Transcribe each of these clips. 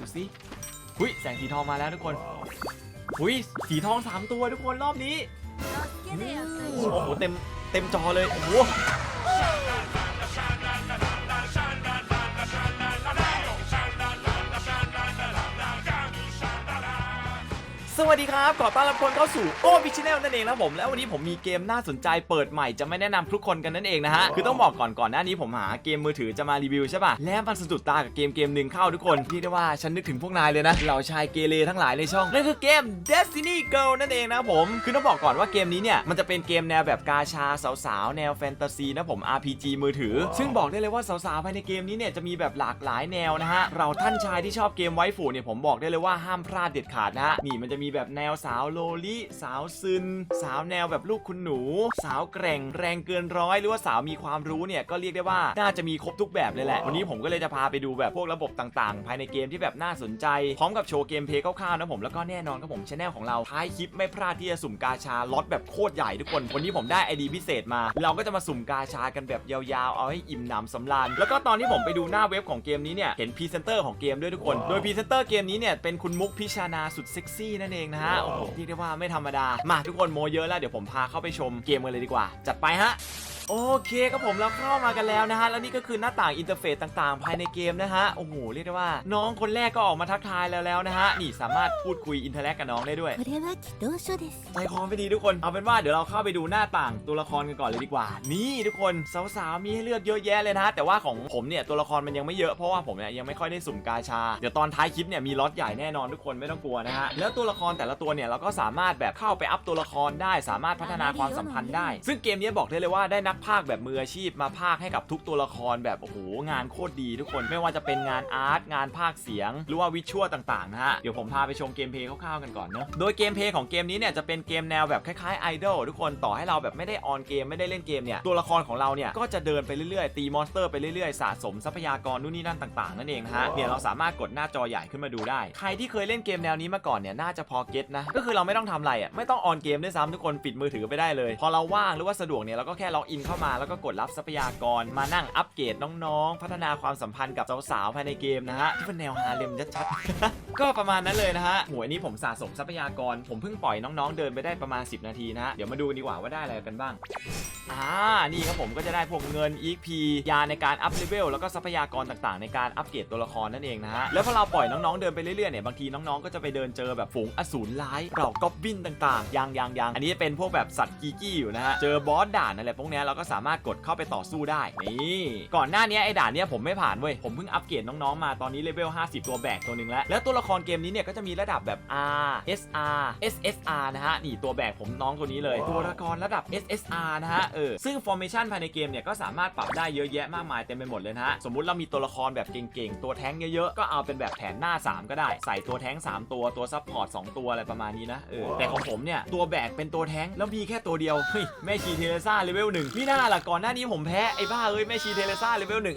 ดูสิหุยแสงสีทองมาแล้วทุกคนหุยสีทองสามตัวทุกคนรอบนี้โอ้โหเต็มเต็มจอเลยโอ้โห สวัสดีครับ ขอต้อนรับคนเข้าสู่โอ้พิชแนลนั่นเองนะผมแล้ววันนี้ผมมีเกมน่าสนใจเปิดใหม่จะไม่แนะนำทุกคนกันนั่นเองนะฮะคือต้องบอกก่อนก่อนหน้านี้ผมหาเกมมือถือจะมารีวิวใช่ป่ะแล้วมันสะดุดตากับเกมเกมหนึ่งเข้าทุกคนเรียกได้ว่าฉันนึกถึงพวกนายเลยนะเหล่าชายเกเรทั้งหลายในช่องนั่นคือเกม Destiny Girl นั่นเองนะผมคือต้องบอกก่อนว่าเกมนี้เนี่ยมันจะเป็นเกมแนวแบบกาชาสาวๆแนวแฟนตาซีนะผม RPG มือถือ ซึ่งบอกได้เลยว่าสาวๆภายในเกมนี้เนี่ยจะมีแบบหลากหลายแนวนะฮะเราท่านชายที่ชอบเกมไวฟูเนี่ยผมบอกได้เลยว่าห้ามพลาดเด็ดขาดนะฮะนี่มันจะมีแบบแนวสาวโลลิสาวซึน สาวแนวแบบลูกคุณหนู สาวแกร่งแรงเกินร้อยหรือว่าสาวมีความรู้เนี่ยก็เรียกได้ว่าน่าจะมีครบทุกแบบเลยแหละวันนี้ผมก็เลยจะพาไปดูแบบพวกระบบต่างๆ ภายในเกมที่แบบน่าสนใจ พร้อมกับโชว์เกมเพลย์คร่าวๆนะผมแล้วก็แน่นอนครับผมชแนลของเราท้ายคลิปไม่พลาดที่จะสุ่มกาชาล็อตแบบโคตรใหญ่ทุกคนวันนี้ผมได้ไอดีพิเศษมา เราก็จะมาสุ่มกาชากันแบบยาวๆเอาให้อิ่มหนำสำราญแล้วก็ตอนที่ผมไปดูหน้าเว็บของเกมนี้เนี่ยเห็นพรีเซนเตอร์ของเกมด้วยทุกคน โดยพรีเซนเตอร์เกมนี้เนี่ยเป็นคุณมุกพิชานาสุดเซ็กซี่นั่นเองนะฮะโอ้โหเรียกได้ว่าไม่ธรรมดา มาทุกคนโมเยอะแล้วเดี๋ยวผมพาเข้าไปชมเกมกันเลยดีกว่า จัดไปฮะ โอเคครับผมเราเข้ามากันแล้วนะฮะ แล้วนี่ก็คือหน้าต่างอินเทอร์เฟซต่างๆ ภายในเกมนะฮะ โอ้โห เรียกได้ว่า น้องคนแรกก็ออกมาทักทายแล้วแล้วนะฮะ นี่สามารถพูดคุยอินเทอร์แลกกับน้องได้ด้วย これは祈祷書です ใจคอไม่ดีทุกคน เอาเป็นว่าเดี๋ยวเราเข้าไปดูหน้าต่างตัวละครกันก่อนเลยดีกว่า นี่ทุกคนสาวๆมีให้เลือกเยอะแยะเลยนะฮะ แต่ว่าของผมเนี่ยตัวละครมันยังไม่เยอะเพราะว่าผมเนี่ยยังไม่ค่อยได้สุ่มกาชา เดี๋ยวตอนท้ายคลิปเนี่ยมีล็อตใหญ่แน่นอนทุกคนไม่ต้องกลัวนะฮะ แล้วตัวละครแต่ละตัวเนี่ยเราก็สามารถแบบเข้าไปอัพตัวละครได้ สามารถพัฒนาความสัมพันธ์ได้ ซึ่งเกมนี้บอกได้เลยว่าได้นัก พากแบบมืออาชีพมาพากให้กับทุกตัวละครแบบโอ้โหงานโคตรดีทุกคนไม่ว่าจะเป็นงานอาร์ตงานพากเสียง หรือว่าวิชวลต่างๆนะฮะเดี๋ยวผมพาไปชมเกมเพลย์คร่าวๆกันก่อนเนาะโดยเกมเพลย์ของเกมนี้เนี่ยจะเป็นเกมแนวแบบคล้ายๆไอดอลทุกคนต่อให้เราแบบไม่ได้ออนเกมไม่ได้เล่นเกมเนี่ยตัวละครของเราเนี่ยก็จะเดินไปเรื่อยๆ ตีมอนสเตอร์ไปเรื่อยๆสะสมทรัพยากรนู่นนี่นั่นต่างๆนั่นเองนะฮะเนี่ยเราสามารถกดหน้าจอใหญ่ขึ้นมาดูได้ ใครที่เคยเล่นเกมแนวนี้มาก่อนเนี่ยน่าจะพอเก็ตนะก็คือเราไม่ต้องทำอะไรอะไม่ต้องออนเกมด้วยซ้ำทุกคนปิดมือถือไปได้เลย พอเราว่างหรือว่าสะดวกเนี่ยเราก็แค่ล็อกอินเข้ามาแล้วก็กดรับทรัพยากร มานั่งอัปเกรดน้องๆ พัฒนาความสัมพันธ์กับสาวๆภายในเกมนะฮะที่เป็นแนวฮาเลมชัดๆก็ประมาณนั้นเลยนะฮะหวยนี้ผมสะสมทรัพยากร ผมเพิ่งปล่อยน้องๆ เดินไปได้ประมาณ 10 นาทีนะฮะเดี๋ยวมาดูดีกว่าว่าได้อะไรกันบ้างอ่านี่ครับผมก็จะได้พวกเงิน EXP ยาในการอัพเลเวลแล้วก็ทรัพยากรต่างๆ ในการอัปเกรดตัวละครนั่นเองนะฮะแล้วพอเราปล่อยน้องๆเดินไปเรื่อยๆเนี่ยบางทีน้องๆก็จะไปเดินเจอแบบฝูงอสูรร้ายเหล่ากอบบินต่างๆยังยังยังอันนี้เป็นพวกแบบสัตว์กีกี้อยู่นะฮะเจอบอสด่านอะไรพวกนี้เรากสามารถกดเข้าไปต่อสู้ได้นี่ก่อนหน้านี้ไอ้ด่านเนี้ยผมไม่ผ่านเว้ยผมเพิ่งอัปเกรดน้องๆมาตอนนี้เลเวล50 ตัวแบกตัวหนึ่งแล้วแล้วตัวละครเกมนี้เนี่ยก็จะมีระดับแบบ R SR SSR นะฮะนี่ตัวแบกผมน้องตัวนี้เลย ตัวละครระดับ SSR นะฮะเออซึ่ง formation ภายในเกมเนี่ยก็สามารถปรับได้เยอะแยะมากมายเต็มไปหมดเลยนะฮะสมมุติเรามีตัวละครแบบเก่งๆตัวแท้งเยอะๆก็เอาเป็นแบบแผนหน้า 3 ก็ได้ใส่ตัวแท้ง 3 ตัวตัวซับพอร์ต2ตัวอะไรประมาณนี้นะเออแต่ของผมเนี่ยตัวแบกเป็นตัวแท้งแล้วมีแค่ตัวเดียวเฮ้ยแม่ชีเทเลซ่าเลเวลหนึ่งนี่น่าล่ะก่อนหน้านี้ผมแพ้ไอ้บ้าเอ้ยแม่ชีเทเลซ่าเลเวลหนึ่ง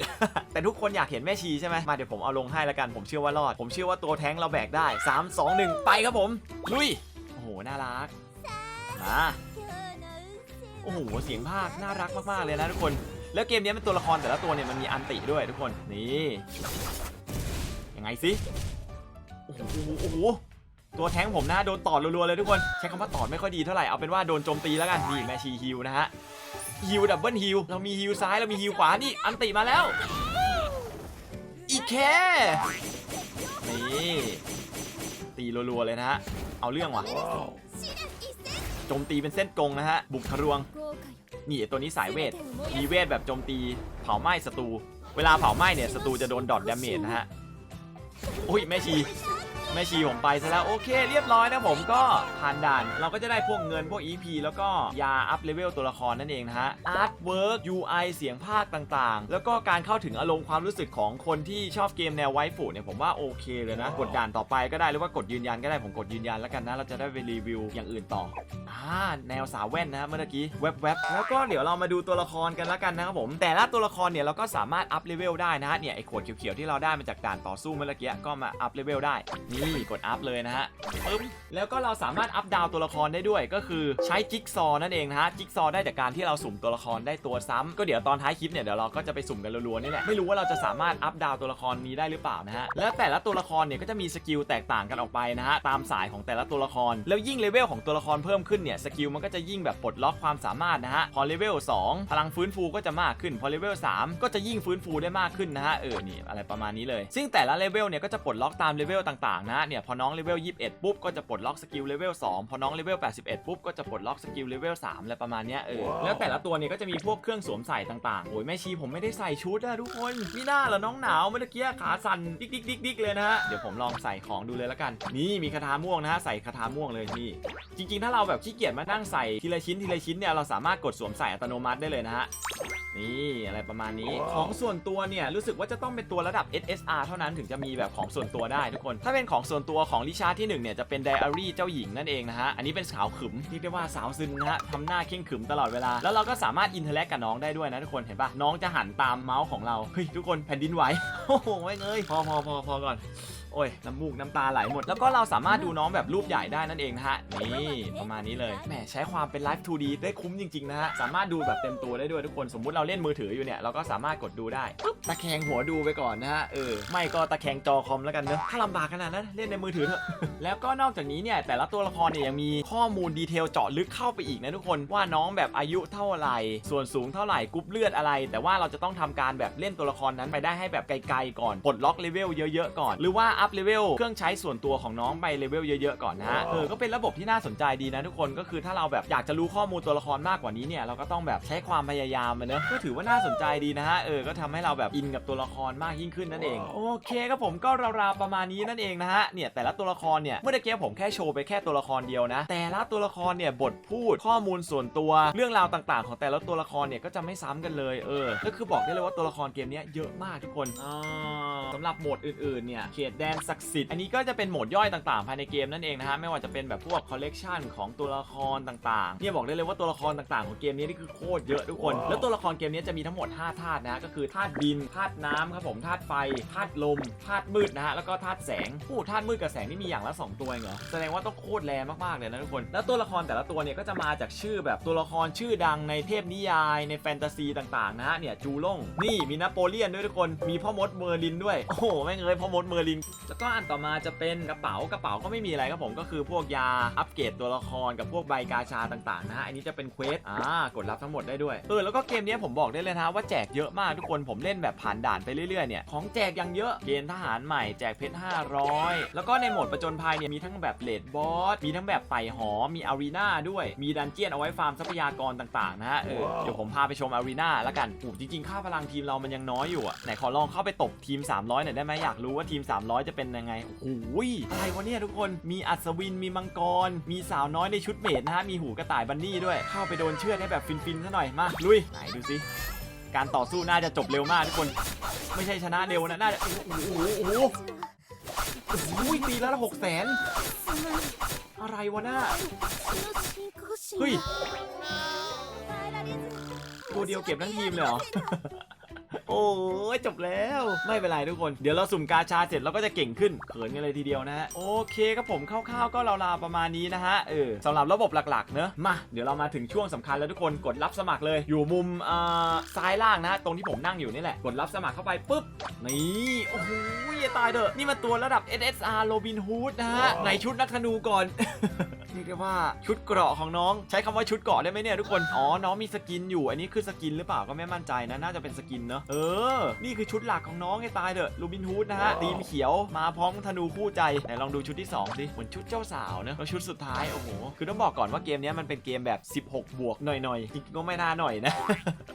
แต่ทุกคนอยากเห็นแม่ชีใช่ไหมมาเดี๋ยวผมเอาลงให้แล้วกันผมเชื่อว่ารอด ผมเชื่อว่าตัวแท้งเราแบกได้ 3 2 1 ไปครับผมลุยโอ้โหน่ารักมาโอ้โหเสียงภาคน่ารักมากๆเลยนะทุกคน แล้วเกมนี้เป็นตัวละครแต่ละตัวเนี่ยมันมีอันติด้วยทุกคนนี่ยังไงสิโอ้โหโอ้โหตัวแท้งผมนะโดนตอดรัวๆเลยทุกคน ใช้คำว่าตอดไม่ค่อยดีเท่าไหร่ เอาเป็นว่าโดนโจมตีแล้วกันนี่แมชีฮิวนะฮะ ฮิวดับเบิลฮิวเรามีฮิวซ้ายเรามีฮิวขวานี่อันติมาแล้ว อีกแค่นี่ตีรัวๆเลยนะฮะเอาเรื่องว่ะโจมตีเป็นเส้นกงนะฮะบุกทะลวงนี่ไอ้ตัวนี้สายเวทมีเวทแบบโจมตีเผาไหม้ศัตรูเวลาเผาไหม้เนี่ยศัตรูจะโดนดอทดาเมจนะฮะอุ้ยแม่ชี แม่ชีผมไปซะแล้วโอเค เรียบร้อยนะผมก็ผ่านด่าน เราก็จะได้พวกเงินพวก EP แล้วก็ยาอัพเลเวลตัวละครนั่นเองนะฮะอาร์ตเวิร์ก UI เสียงภาคต่างๆ แล้วก็การเข้าถึงอารมณ์ความรู้สึกของคนที่ชอบเกมแนวไวฟูเนี่ยผมว่าโอเคเลยนะ กดด่านต่อไปก็ได้หรือว่ากดยืนยันก็ได้ผมกดยืนยันแล้วกันนะ เราจะได้ไปรีวิวอย่างอื่นต่ออ่าแนวสาวแว่นนะฮะเมื่อกี้แวบๆแล้วก็เดี๋ยวเรามาดูตัวละครกันแล้วกันนะครับผม แต่ละตัวละครเนี่ยเราก็สามารถอัพเลเวลได้นะฮะเนี่ยไอ้ขวดเขียวๆที่เราได้มาจากด่านต่อสู้เมื่อกี้ก็มาอัพเลเวลได้นี่นี่กดอัพเลยนะฮะปึ๊บแล้วก็เราสามารถอัพดาวตัวละครได้ด้วย ก็คือใช้จิ๊กซอว์นั่นเองนะฮะจิ๊กซอว์ได้จากการที่เราสุ่มตัวละครได้ตัวซ้ำก็เดี๋ยวตอนท้ายคลิปเนี่ยเดี๋ยวเราก็จะไปสุ่มกันรัวๆนี่แหละไม่รู้ว่าเราจะสามารถอัพดาวตัวละครนี้ได้หรือเปล่านะฮะแล้วแต่ละตัวละครเนี่ยก็จะมีสกิลแตกต่างกันออกไปนะฮะตามสายของแต่ละตัวละคร แล้วยิ่งเลเวลของตัวละครเพิ่มขึ้นเนี่ยสกิลมันก็จะยิ่งแบบปลดล็อกความสามารถนะฮะพอเลเวล2พลังฟื้นฟูก็จะมากขึ้นพอเลเวล3ก็จะยิ่งฟื้นฟูได้มากขึ้นนะฮะเออนี่อะไรประมาณนี้เลย ซึ่งแต่ละเลเวลเนี่ยก็จะปลดล็อกตามเลเวลต่างๆนะฮะเนี่ยพอน้องเลเวล21 ปุ๊บก็จะปลดล็อกสกิลเลเวล2พอน้องเลเวล81 ปุ๊บก็จะปลดล็อกสกิลเลเวล3อะไรประมาณเนี้ยเออแล้วแต่ละตัวเนี่ยก็จะมีพวกเครื่องสวมใส่ต่างๆโอ้ยแม่ชีผมไม่ได้ใส่ชุดอะทุกคนมีหน้าเหรอน้องหนาวเมื่อกี้ขาสั่นดิ๊กดิ๊กดิ๊กดิ๊กเลยนะฮะเดี๋ยวผมลองใส่ของดูเลยละกัน นี่มีคาถาม่วงนะฮะใส่คาถาม่วงเลยนี่จริงๆ ถ้าเราแบบขี้เกียจมานั่งใส่ทีละชิ้นทีละชิ้นเนี่ยเราสามารถกดสวมใส่อัตโนมัติได้เลยนะฮะนี่อะไรประมาณนี้ ของส่วนตัวเนี่ยรู้สึกว่าจะต้องเป็นตัวระดับ SSR เท่านั้นถึงจะมีแบบของส่วนตัวได้ทุกคน ถ้าเป็นของส่วนตัวของลิชาที่หนึ่งเนี่ยจะเป็นไดอารี่เจ้าหญิงนั่นเองนะฮะ อันนี้เป็นสาวขึมที่เรียกว่าสาวซึนนะฮะทำหน้าเข่งขึมตลอดเวลา แล้วเราก็สามารถอินเทอร์แลกกับน้องได้ด้วยนะทุกคนเห็นปะน้องจะหันตามเมาส์ของเรา เฮ้ยทุกคนแผ่นดินไหว โอ้โหไม่เงยพอพอพอพอก่อน โอ้ยน้ำมูกน้ำตาไหลหมด แล้วก็เราสามารถดูน้องแบบรูปใหญ่ได้นั่นเองนะฮะ นี่ประมาณนี้เลยแหมใช้ความเป็นไลฟ์ 2D ได้คุ้มจริงๆนะฮะ สามารถดูแบบเต็มตัวได้ด้วยทุกคน สมมุติเราเล่นมือถืออยู่เนี่ย เราก็สามารถกดดูได้ปึ๊บตะแคงหัวดูไปก่อนนะฮะ เออ ไม่ก็ตะแคงจอคอมแล้วกันเนอะถ้าลำบากขนาดนั้นเล่นในมือถือเถอะ แล้วก็นอกจากนี้เนี่ยแต่ละตัวละครเนี่ยยังมีข้อมูลดีเทลเจาะลึกเข้าไปอีกนะทุกคนว่าน้องแบบอายุเท่าไหร่ ส่วนสูงเท่าไหร่กรุ๊ปเลือดอะไร แต่ว่าเราจะต้องทำการแบบเล่นตัวละครนั้นไปได้ให้แบบไกลๆก่อนปลดล็อกเลเวลเยอะๆก่อน หรือว่าอัพเลเวลเครื่องใช้ส่วนตัวของน้องไปเลเวลเยอะๆก่อนนะฮะเออก็เป็นระบบที่น่าสนใจดีนะทุกคนก็คือถ้าเราแบบอยากจะรู้ข้อมูลตัวละครมากกว่านี้เนี่ยเราก็ต้องแบบใช้ความพยายามมันเนอะก็ถือว่าน่าสนใจดีนะฮะเออก็ทำให้เราแบบอินกับตัวละครมากยิ่งขึ้นนั่นเองโอเคครับผมก็ราวๆประมาณนี้นั่นเองนะฮะเนี่ยแต่ละตัวละครเนี่ยเมื่อตะกี้ผมแค่โชว์ไปแค่ตัวละครเดียวนะ แต่ละตัวละครเนี่ยบทพูดข้อมูลส่วนตัวเรื่องราวต่างๆ ของแต่ละตัวละครเนี่ยก็จะไม่ซ้ำกันเลยเออก็คือบอกได้เลยว่าตัวละครเกมเนี้ยเยอะมากทุกคนอ่าสำหรับโหมดอื่นๆเนี่ยเขตแดนศักดิ์สิทธิ์อันนี้ก็จะเป็นโหมดย่อยต่างๆ ภายในเกมนั่นเองนะฮะไม่ว่าจะเป็นแบบพวกคอลเลกชันของตัวละครต่างๆเนี่ยบอกได้เลยว่าตัวละครต่างๆ ของเกมนี้นี่คือโคตรเยอะทุกคน แล้วตัวละครเกมนี้จะมีทั้งหมด5ธาตุนะฮะก็คือธาตุดินธาตุน้ำครับผมธาตุไฟธาตุลมธาตุมืดนะฮะแล้วก็ธาตุแสงผู้ธาตุมืดกับแสงนี่มีอย่างละ 2 ตัวเองเหรอแสดงว่าต้องโคตรแรงมากๆเลยนะทุกคน แล้วตัวละครแต่ละตัวเนี่ยก็จะมาจากชื่อแบบตัวละครชื่อดังในเทพนิยายในแฟนตาซีต่างๆนะฮะเนี่ยจูล่งนี่มีนโปเลียนด้วยทุกคนมีพ่อมดเมอร์ลินด้วยโอ้โหแม่งเอ้ยพ่อมดเมอร์ลินแล้วก็อันต่อมาจะเป็นกระเป๋ากระเป๋าก็ไม่มีอะไรครับผมก็คือพวกยาอัปเกรดตัวละครกับพวกใบกาชาต่างๆนะฮะอันนี้จะเป็นเควสอ่ากดรับทั้งหมดได้ด้วยเออแล้วก็เกมเนี้ยผมบอกได้เลยนะว่าแจกเยอะมากทุกคนผมเล่นแบบผ่านด่านไปเรื่อยๆเนี่ยของแจกยังเยอะเกณฑ์ทหารใหม่แจกเพชร500 แล้วก็ในโหมดประจนภัยเนี่ยมีทั้งแบบเลดบอสมีทั้งแบบไต่หอมีอารีนาด้วยมีดันเจียนเอาไว้ฟาร์มทรัพยากรต่างๆนะฮะเออเดี๋ยวผมพาไปชมอารีนาแล้วกันโอ้จริงๆค่าพลังทีมเรามันยังน้อยอยู่อะไหนขอลองเข้าไปตบทีม 300หน่อยได้ไหมอยากรู้ว่าทีม 300จะเป็นยังไง โอ้โหอะไรวะเนี่ยทุกคน มีอัศวิน มีมังกร มีสาวน้อยในชุดเมดนะฮะ มีหูกระต่ายบันนี่ด้วย เข้าไปโดนเชือดให้แบบฟินๆซะหน่อย มา ลุย ไหนดูสิ การต่อสู้น่าจะจบเร็วมากทุกคน ไม่ใช่ชนะเร็วนะ น่าจะ โอ้โห โอ้โหโอ้โหโอ้โหตีแล้วละหกแสนอะไรวะน่าเฮ้ยตัวเดียวเก็บทั้งทีมเลยเหรอ โอ้ยจบแล้วไม่เป็นไรทุกคน เดี๋ยวเราสุ่มกาชาเสร็จเราก็จะเก่งขึ้นเขินกันเลยทีเดียวนะฮะโอเคครับผมคร่าวๆก็ราวๆประมาณนี้นะฮะเออสำหรับระบบหลักๆเนอะมาเดี๋ยวเรามาถึงช่วงสำคัญแล้วทุกคนกดรับสมัครเลย อยู่มุมอ่าซ้ายล่างนะฮะตรงที่ผมนั่งอยู่นี่แหละกดรับสมัครเข้าไปปุ๊บนี่โอ้โหอย่าตายเถอะนี่มันตัวระดับ SSR Robin Hood นะฮะในชุดนักธนูก่อน เรียกได้ว่าชุดเกราะของน้อง ใช้คำว่าชุดเกราะได้ไหมเนี่ยทุกคน อ๋อ น้องมีสกินอยู่ อันนี้คือสกินหรือเปล่าก็ไม่มั่นใจนะ น่าจะเป็นสกินเนอะ เออ นี่คือชุดหลักของน้องไงตายเถอะลูบินฮูดนะฮะทีมเขียว มาพร้อมธนูคู่ใจ ไหนลองดูชุดที่2สิเหมือนชุดเจ้าสาวเนอะแล้วชุดสุดท้าย โอ้โห คือต้องบอกก่อนว่าเกมเนี้ยมันเป็นเกมแบบ 16 บวกหน่อยๆจริงๆก็ไม่น่าหน่อยนะ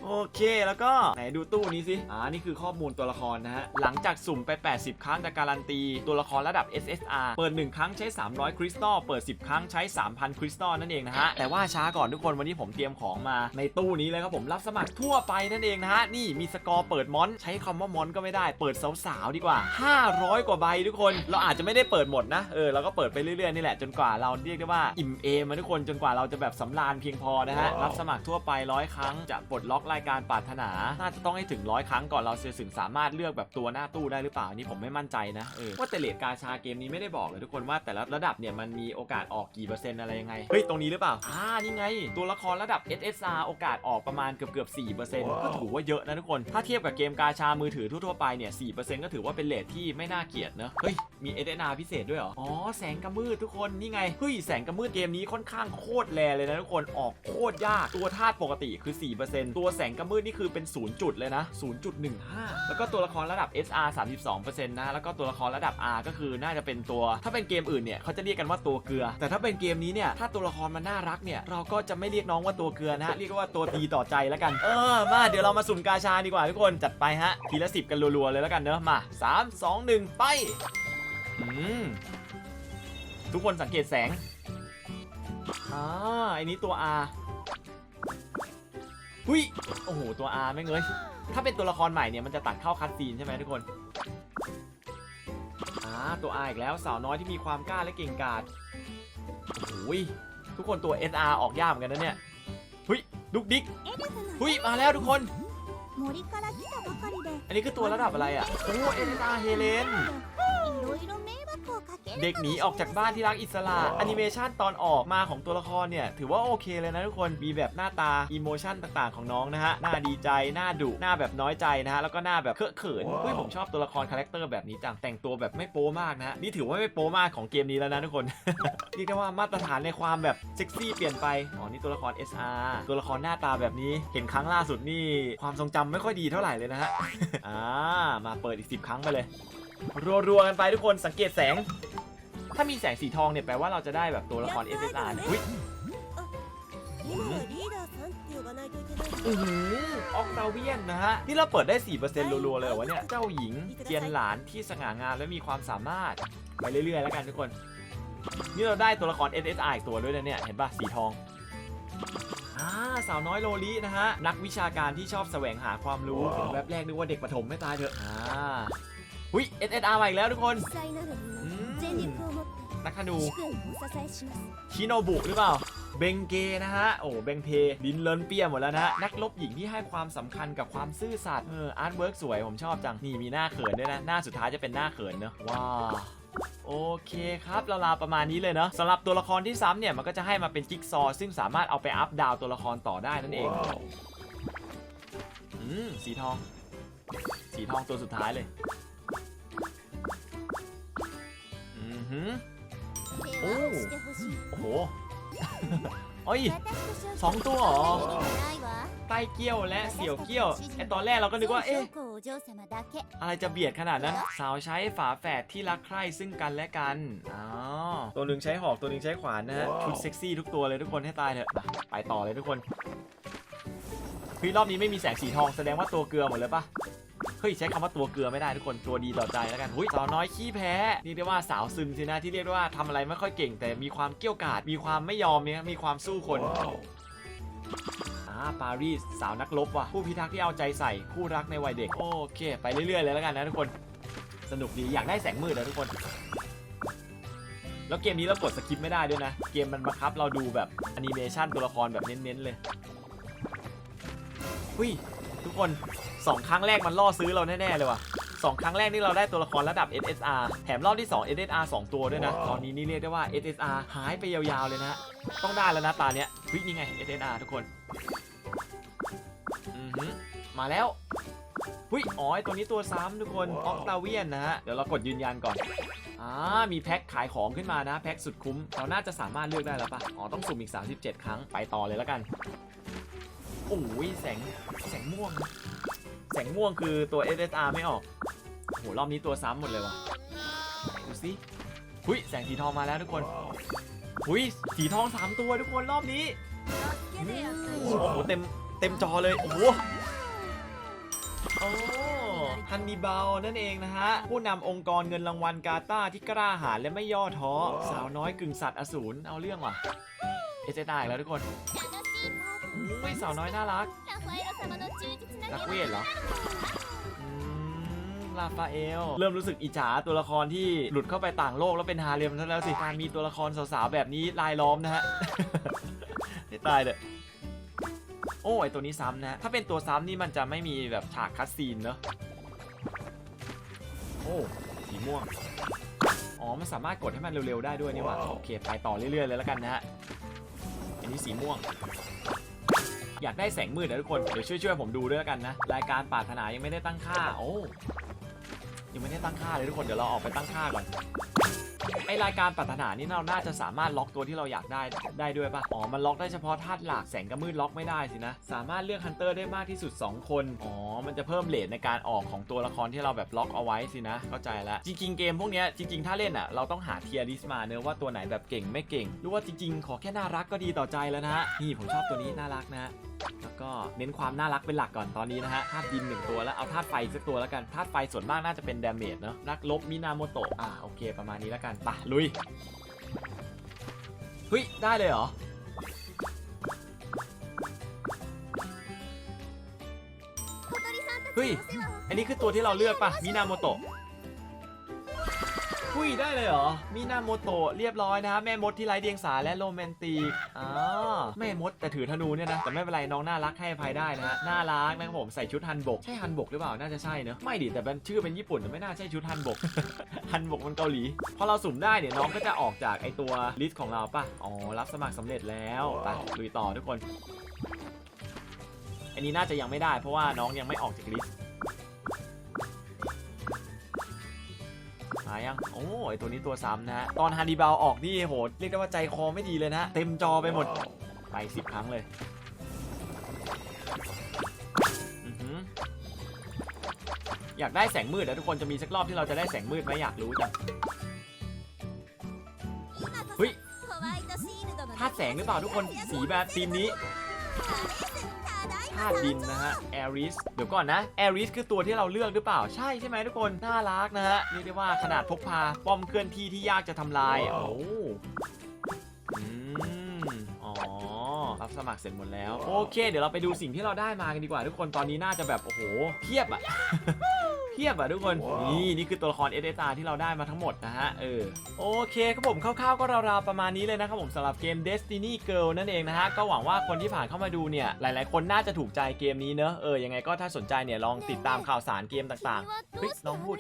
โอเค แล้วก็ไหนดูตู้นี้สิ อ่า นี่คือข้อมูลตัวละครนะฮะ หลังจากสุ่มไป 80 ครั้งจะการันตี ตัวละครระดับ SSR เปิด 1 ครั้งใช้ 300 คริสตัล เปิด 10 ครั้งใช้3,000 คริสตัลนั่นเองนะฮะ แต่ว่าช้าก่อนทุกคนวันนี้ผมเตรียมของมาในตู้นี้เลยครับผมรับสมัครทั่วไปนั่นเองนะฮะ นี่มีสกอร์เปิดมอนใช้คำว่ามอนก็ไม่ได้เปิดสาวๆดีกว่า 500 กว่าใบทุกคน เราอาจจะไม่ได้เปิดหมดนะเออเราก็เปิดไปเรื่อยๆนี่แหละจนกว่าเราเรียกได้ว่าอิ่มเอมมาทุกคนจนกว่าเราจะแบบสำราญเพียงพอนะฮะรับสมัครทั่วไปร้อยครั้งจะปลดล็อกรายการปรารถนา น่าจะต้องให้ถึงร้อยครั้งก่อนเราจะถึงสามารถเลือกแบบตัวหน้าตู้ได้หรือเปล่านี่ผมไม่มั่นใจนะเออว่าแต่เลทกาชาเกมนี้ไม่ได้บอกเลยทุกคนว่าแต่ละระดับเนี่ยมันมีโอกาสออกกี่เปอร์เซ็นต์อะไรยังไง เฮ้ย ตรงนี้หรือเปล่า อ่า นี่ไง ตัวละครระดับ SSR โอกาสออกประมาณเกือบเกือบ4%ก็ถือว่าเยอะนะทุกคน ถ้าเทียบกับเกมกาชามือถือทั่วๆไปเนี่ย 4%ก็ถือว่าเป็นเลทที่ไม่น่าเกลียดเนอะเฮ้ย มี SSR พิเศษด้วยเหรอ อ๋อ แสงกระมืดทุกคน นี่ไง เฮ้ย แสงกระมืดเกมนี้ค่อนข้างโคตรแรเลยนะทุกคน ออกโคตรยาก ตัวธาตุปกติคือ 4%ตัวแสงกระมืดนี่คือเป็น 0 จุดเลยนะ 0.15 แล้วก็ตัวละครระดับ SR 32%นะ แล้วก็ตัวละครระดับ R ก็คือน่าจะเป็นตัว ถ้าเป็นเกมอื่นเนี่ยเขาจะเรียกกันว่าตัวเกลือ แต่ถ้าเป็นเกมมนี้เนี่ยถ้าตัวละครมันน่ารักเนี่ยเราก็จะไม่เรียกน้องว่าตัวเกลือนะฮะเรียกว่าตัวดีต่อใจแล้วกัน เออมาเดี๋ยวเรามาสุ่มกาชาดีกว่าทุกคนจัดไปฮะทีละสิบกันรัวๆเลยแล้วกันเนอะมา3 2 1 ไปอืมทุกคนสังเกตแสงอ่าไอ้นี้ตัว R หุยโอ้โหตัว R ไม่งเงยถ้าเป็นตัวละครใหม่เนี่ยมันจะตัดเข้าคัดซีนใช่ไหมทุกคนอ่าตัว R อีกแล้วสาวน้อยที่มีความกล้าและเก่งกาจ โอ้ยทุกคนตัว SR ออกยากเหมือนกันนะเนี่ยหุยดุกดิกหุยมาแล้วทุกคน 森から来たばかりで อันนี้คือตัวระดับอะไรอ่ะ โอ้ SR เฮเลน いろいろ迷惑をかける เด็กหนีออกจากบ้านที่รักอิสระแอนิเมชันตอนออกมาของตัวละครเนี่ย ถือว่าโอเคเลยนะทุกคน มีแบบหน้าตาอิโมชันต่างๆของน้องนะฮะ หน้าดีใจ หน้าดุ หน้าแบบน้อยใจนะฮะ แล้วก็หน้าแบบเคอะเขินเฮ้ยผมชอบตัวละครคาแรคเตอร์แบบนี้จัง แต่งตัวแบบไม่โป๊มากนะฮะ นี่ถือว่าไม่โป๊มากของเกมนี้แล้วนะทุกคน เรียกได้ว่ามาตรฐานในความแบบเซ็กซี่เปลี่ยนไป อ๋อ นี่ตัวละคร SR ตัวละครหน้าตาแบบนี้ เห็นครั้งล่าสุดนี่ ความทรงจำ ำไม่ค่อยดีเท่าไหร่เลยนะฮะ อ่า มาเปิดอีกสิบครั้งไปเลย รัวๆกันไปทุกคนสังเกตแสง ถ้ามีแสงสีทองเนี่ยแปลว่าเราจะได้แบบตัวละคร SSR อุ้ยอือหือออกดาเวียนนะฮะที่เราเปิดได้สี่เปอร์เซ็นต์รัวๆเลยวะเนี่ย เจ้าหญิงเจียนหลานที่สง่างามและมีความสามารถ ไปเรื่อยๆ แล้วกันทุกคน นี่เราได้ตัวละคร SSR ตัวด้วยนะเนี่ย เห็นป่ะ สีทอง สาวน้อยโลลินะฮะนักวิชาการที่ชอบแสวงหาความรู้แวบแรกนึกว่าเด็กประถมไม่ตายเถอะอ่าหุ้ย SSR มาอีกแล้วทุกคนนักธนูชิโนบุหรือเปล่าเบงเกนะฮะ โอ้ เบงเพดินเลินเปียหมดแล้วนะ นักลบหญิงที่ให้ความสำคัญกับความซื่อสัตย์เอออาร์ตเวิร์กสวยผมชอบจัง นี่มีหน้าเขินด้วยนะ หน้าสุดท้ายจะเป็นหน้าเขินเนอะว้า โอเคครับลาประมาณนี้เลยเนาะสำหรับตัวละครที่ซ้ำเนี่ยมันก็จะให้มาเป็นจิ๊กซอว์ซึ่งสามารถเอาไปอัพดาวตัวละครต่อได้นั่นเองอืมสีทอง สีทองตัวสุดท้ายเลยอือหือโอ้โห เฮ้ยสองตัวเหรอใต้เกี้ยวและเสี่ยวเกี้ยวไอตอนแรกเราก็นึกว่าเอ๊ะอะไรจะเบียดขนาดนั้น สาวใช้ฝาแฝดที่รักใคร่ซึ่งกันและกันอ๋อตัวหนึ่งใช้หอกตัวหนึ่งใช้ขวานนะฮะชุดเซ็กซี่ทุกตัวเลยทุกคนให้ตายเถอะไปต่อเลยทุกคนพี่รอบนี้ไม่มีแสงสีทองแสดงว่าตัวเกลือหมดเลยปะ เฮ้ยใช้คำว่าตัวเกลือไม่ได้ทุกคนตัวดีต่อใจแล้วกันหุ้ยสาวน้อยขี้แพ้นี่เรียกว่าสาวซึมสินะที่เรียกได้ว่าทำอะไรไม่ค่อยเก่ง แต่มีความเกี้ยวกาดมีความไม่ยอมเนี่ยมีความสู้คนอ่าปารีสสาวนักรบว่ะผู้พิทักษ์ที่เอาใจใส่คู่รักในวัยเด็ก โอเค ไปเรื่อยๆเลยแล้วกันนะทุกคน สนุกดีอยากได้แสงมืดนะทุกคน แล้วเกมนี้เรากดสคิปไม่ได้ด้วยนะ เกมมันบังคับเราดูแบบแอนิเมชันตัวละครแบบเน้นๆเลยหุยทุกคน สองครั้งแรกมันล่อซื้อเราแน่ ๆ เลยว่ะสองครั้งแรกนี่เราได้ตัวละครระดับ SSR แถมรอบที่ 2 SSR 2 ตัวด้วยนะ ตอนนี้นี่เรียกได้ว่า SSR หายไปยาวๆเลยนะ ต้องได้แล้วนะตาเนี้ยเฮ้ยนี่ไง SSR ทุกคนอือหือมาแล้วหุ้ยอ๋อไอ้ตัวนี้ตัวซ้ำทุกคน ออกตาเวียนนะฮะ เดี๋ยวเรากดยืนยันก่อนอ่ามีแพ็คขายของขึ้นมานะ แพ็คสุดคุ้ม เราน่าจะสามารถเลือกได้แล้วปะอ๋อ ต้องสุ่มอีก 37 ครั้ง ไปต่อเลยแล้วกัน โอ้ยแสง แสงม่วงแส แสงม่วงคือตัว SSR ไม่ออกโหรอบนี้ตัวซ้ำหมดเลยว่ะดูสิหุยแสงสีทองมาแล้วทุกคนหุยสีทองสามตัวทุกคนรอบนี้โอ้โหเต็มเต็มจอเลยโอ้โหฮันนิบาลนั่นเองนะฮะ ผู้นำองค์กรเงินรางวัลกาตาที่กล้าหาญและไม่ย่อท้อ สาวน้อยกึ่งสัตว์อสูรเอาเรื่องว่ะเอเจตาอีกแล้วทุกคน อุ้ยสาวน้อยน่ารักนักเวทเหรอลาฟาเอล เริ่มรู้สึกอิจฉาตัวละครที่หลุดเข้าไปต่างโลกแล้วเป็นฮาเร็มทั้แล้วสิการมีตัวละครสาวๆแบบนี้ลายล้อมนะฮะไม่ตายเด้อโอ้ยตัวนี้ซ้ำนะ ถ้าเป็นตัวซ้ำนี่มันจะไม่มีแบบฉากคัดซีนเนอะโอ้สีม่วงอ๋อ มันสามารถกดให้มันเร็วๆได้ด้วยนี่หว่า โอเค ไปต่อเรื่อยๆเลยแล้วกันนะฮะ อันนี้สีม่วง อยากได้แสงมืดนะทุกคน เดี๋ยวช่วยๆผมดูด้วยแล้วกันนะ รายการปรารถนายังไม่ได้ตั้งค่า โอ้ ยังไม่ได้ตั้งค่าเลยทุกคน เดี๋ยวเราออกไปตั้งค่าก่อนไอรายการปรารถนานี่เราน่าจะสามารถล็อกตัวที่เราอยากได้ได้ด้วยปะอ๋อ มันล็อกได้เฉพาะธาตุหลักแสงกับมืดล็อกไม่ได้สินะ สามารถเลือกฮันเตอร์ได้มากที่สุด 2 คน อ๋อ มันจะเพิ่มเลทในการออกของตัวละครที่เราแบบล็อกเอาไว้สินะ เข้าใจแล้ว จริง ๆ เกมพวกนี้จริง ๆ ถ้าเล่นอะ เราต้องหาเทียร์ลิสมาเนอะว่าตัวไหนแบบเก่งไม่เก่ง หรือว่าจริง ๆ ขอแค่น่ารักก็ดีต่อใจแล้วนะนี่ผมชอบตัวนี้น่ารักนะ แล้วก็เน้นความน่ารักเป็นหลักก่อนตอนนี้นะฮะธาตุดินหนึ่งตัวแล้วเอาธาตุไฟสักตัวแล้วกันธาตุไฟส่วนมากน่าจะเป็นดาเมจเนาะรักลบมินาโมโตะอ่าโอเค ประมาณนี้แล้วกันปะลุยเฮ้ยได้เลยเหรอเฮ้ยอันนี้คือตัวที่เราเลือกปะมินาโมโตะ หุยได้เลยเหรอ มินาโมโตะเรียบร้อยนะฮะแม่มดที่ไร้เดียงสาและโรแมนติกอ๋อแม่มดแต่ถือธนูเนี่ยนะ แต่ไม่เป็นไรน้องน่ารักให้อภัยได้นะฮะน่ารักนะครับผมใส่ชุดฮันบก ใช่ฮันบกหรือเปล่าน่าจะใช่เนอะไม่ดิแต่เป็นชื่อเป็นญี่ปุ่นแต่ไม่น่าใช่ชุดฮันบก ฮันบกมันเกาหลี พอเราสุ่มได้เนี่ยน้องก็จะออกจากไอตัวลิสต์ของเราปะอ๋อรับสมัครสำเร็จแล้วไปลุยต่อทุกคนอันนี้น่าจะยังไม่ได้เพราะว่าน้องยังไม่ออกจากลิสต์ มายัง โอ้ยตัวนี้ตัวซ้ำนะฮะ ตอนฮานิบาลออกนี่โหดเรียกได้ว่าใจคอไม่ดีเลยนะ เต็มจอไปหมด ไปสิบครั้งเลยอยากได้แสงมืดนะทุกคนจะมีสักรอบที่เราจะได้แสงมืดไหมอยากรู้จังเฮ้ยพลาดแสงหรือเปล่าทุกคนสีแบบทีมนี้าตุดินนะฮะแอริสเดี๋ยวก่อนนะแอริสคือตัวที่เราเลือกหรือเปล่าใช่ใช่ไหมทุกคนน่ารักนะฮะเรียกได้ว่าขนาดพกพาป้อมเคลื่อนที่ที่ยากจะทำลายโอ้อืมอ๋อับสมัครเสร็จหมดแล้ว โอเค เดี๋ยวเราไปดูสิ่งที่เราได้มากันดีกว่า ทุกคนตอนนี้น่าจะแบบโอ้โหเพียบอะ เพียบอะทุกคน นี่นี่คือตัวละครเอเดตาที่เราได้มาทั้งหมดนะฮะ เออ โอเคครับผมคร่าวๆก็ราวๆประมาณนี้เลยนะครับผมสำหรับเกม Destiny Girl นั่นเองนะฮะ ก็หวังว่าคนที่ผ่านเข้ามาดูเนี่ย หลายๆ คนน่าจะถูกใจเกมนี้เนอะเออยังไงก็ถ้าสนใจเนี่ยลองติดตามข่าวสารเกมต่างๆเฮ้ยน้องพูด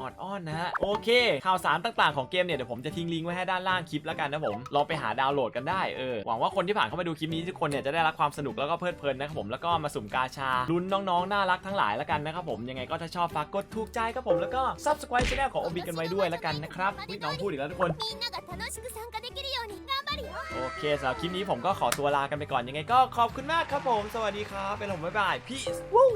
ออดอ้อนนะฮะ โอเค ข่าวสารต่างๆของเกมเนี่ยเดี๋ยวผมจะทิ้งลิงก์ไว้ให้ด้านล่างคลิปแล้วกันนะผมลองไปหาดาวน์โหลดกันได้เออหวังว่าคนที่ผ่านเข้ามาดูคลิปนี้ทุกคนเนี่ยจะได้รับความสนุกแล้วก็เพลิดเพลินนะครับผมแล้วก็มาสุ่มกาชาลุ้นน้องๆน่ารักทั้งหลายแล้วกันนะครับผมยังไงก็ถ้าชอบฝากกดถูกใจครับผมแล้วก็ซับสไครต์ช่องของโอกันไว้ด้วยแล้วกันนะครับน้องพูดอีกแล้วทุกคนโอเคสำหรับคลิปนี้ผมก็ขอตัวลากันไปก่อนยังไงก็ขอบคุณมากครับผม สวัสดีครับเป็นผมบ๊ายบายพีซวู้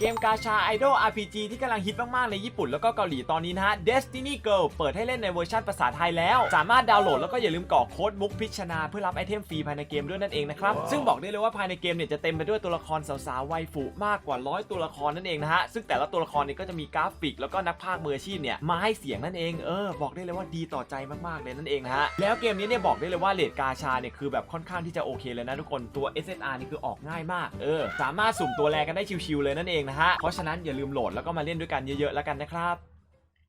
เกมกาชา Idol RPG ที่กำลังฮิตมาก ๆ ในญี่ปุ่นแล้วก็เกาหลีตอนนี้นะฮะ Destiny Girl เปิดให้เล่นในเวอร์ชันภาษาไทยแล้ว สามารถดาวน์โหลดแล้วก็อย่าลืมกรอกโค้ดมุกพิชนา เพื่อรับไอเทมฟรีภายในเกมด้วยนั่นเองนะครับ ซึ่งบอกได้เลยว่าภายในเกมเนี่ยจะเต็มไปด้วยตัวละครสาวๆวัยฝูมากกว่าร้อยตัวละครนั่นเองนะฮะซึ่งแต่ละตัวละครเนี่ยก็จะมีกราฟิก แล้วก็นักพากย์มืออาชีพเนี่ยมาให้เสียงนั่นเองเออบอกได้เลยว่าดีต่อใจมากๆเลยนั่นเองนะฮะแล้วเกมนี้เนี่ยบอกได้เลยว่าเลดกาชาเนี่ยคือแบบค่อนข้างที่จะโอเคเลยนะทุกคนตัว SSR นี่คือออกง่ายมากเออสามารถสุ่มตัวแรกกันได้ชิวๆเลยนั่นเองนะฮะเพราะฉะนั้นอย่าลืมโหลดแล้วก็มาเล่นด้วยกันเยอะๆแล้วกันนะครับ